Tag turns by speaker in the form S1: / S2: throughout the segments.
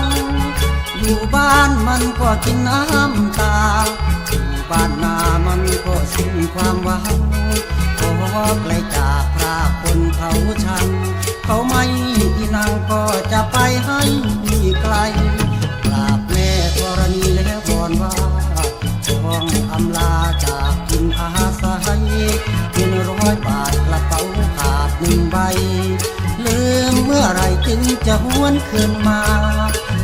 S1: ง อยู่บ้านมันก็กินน้ำตา อยู่บ้านนามันก็สิ้นความหวังขอไกลจากพระคนเขาชัง เขาไม่อีนางก็จะไปให้ไกลกราบแม่ธรณีแล้วก่อนว่าช่วงอำลาจากกินอาศัยเงินร้อยบาทกระเป๋าขาดหนึ่งใบ มเมื่อไรจึงจะหวนคืนมา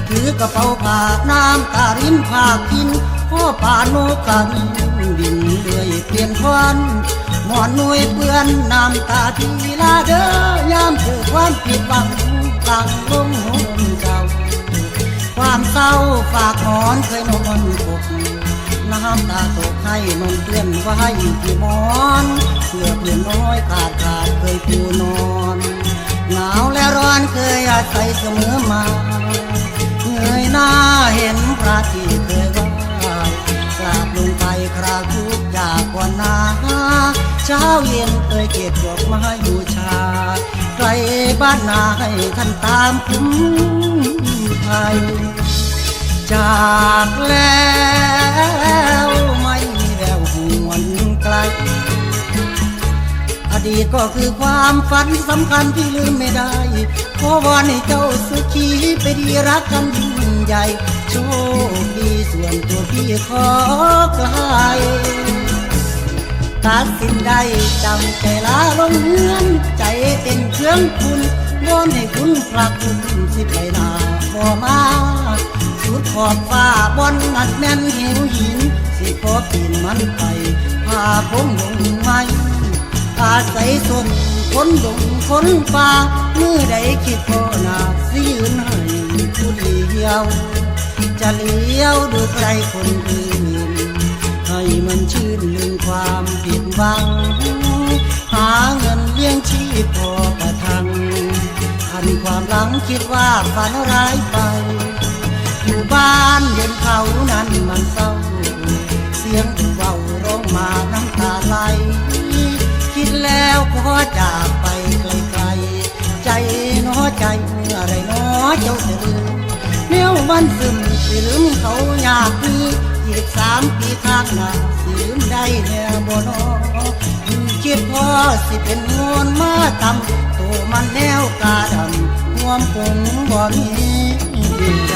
S1: ถือกระเป๋าผ้าน้ำตารินผ้ากินพ่อป่าโนกันบินเลื่อยเปลี่ยนควันหมอนน่ยเปื้อนน้ำตาทีลาเด้อยามเจอความผิดหวังตั้งลงหนเจ้าความเศร้าฝากหอนเคยนอนกบน้ำตาตกให้นอนเตือนไว้ที่หมอนเพื่อเปลี่ยนน้อยขาดขาดเคยปูนอน หนาวและร้อนเคยอาศัยเสมอมาเงยหน้าเห็นพระที่เคยไหว้กราบลงไปคราทุกอยากกว่านาเช้าเย็นเคยเก็บดอกไม้บูชาไกลบ้านนาให้ท่านตามคุ้มภัยจากแล้ว ดีตก็คือความฝันสำคัญที่ลืมไม่ได้ ขอวอนให้เจ้าสุขีไปดีรักกันยิ่งใหญ่ โชคดีส่วนตัวพี่ขอไกลตัดสินได้จำใจลาลงเฮือนใจเต้นเครื่องคุณวอนให้คุณพระคุณสิไปนาบ่มาสุดขอบฟ้าบอนอัดแน่นเหวหิน สิขอปีนมันไปพาผมลงไม้ อาศัยสนคนดงคนป่าเมื่อใดคิดพอนาสิยืนให้ผู้เดียว จะเลี้ยวดูใครคนอื่นให้มันชื่นลืมความผิดหวัง หาเงินเลี้ยงชีพพอประทังอันความหลังคิดว่าฝันร้ายไป อยู่บ้านเห็นเขานั้นมันเศร้า เสียงเบาร้องมา ใจเมื่อไรน้อเจ้าจะลืมเนี้ยวมันซึมสิลืมเขาอยากมีอีกสามปีข้างหน้าสิลืมได้แน่บ่นอคิดพอสิเป็นงอนมาตำตัวมันแนวกาดำความคงบ่มีใจ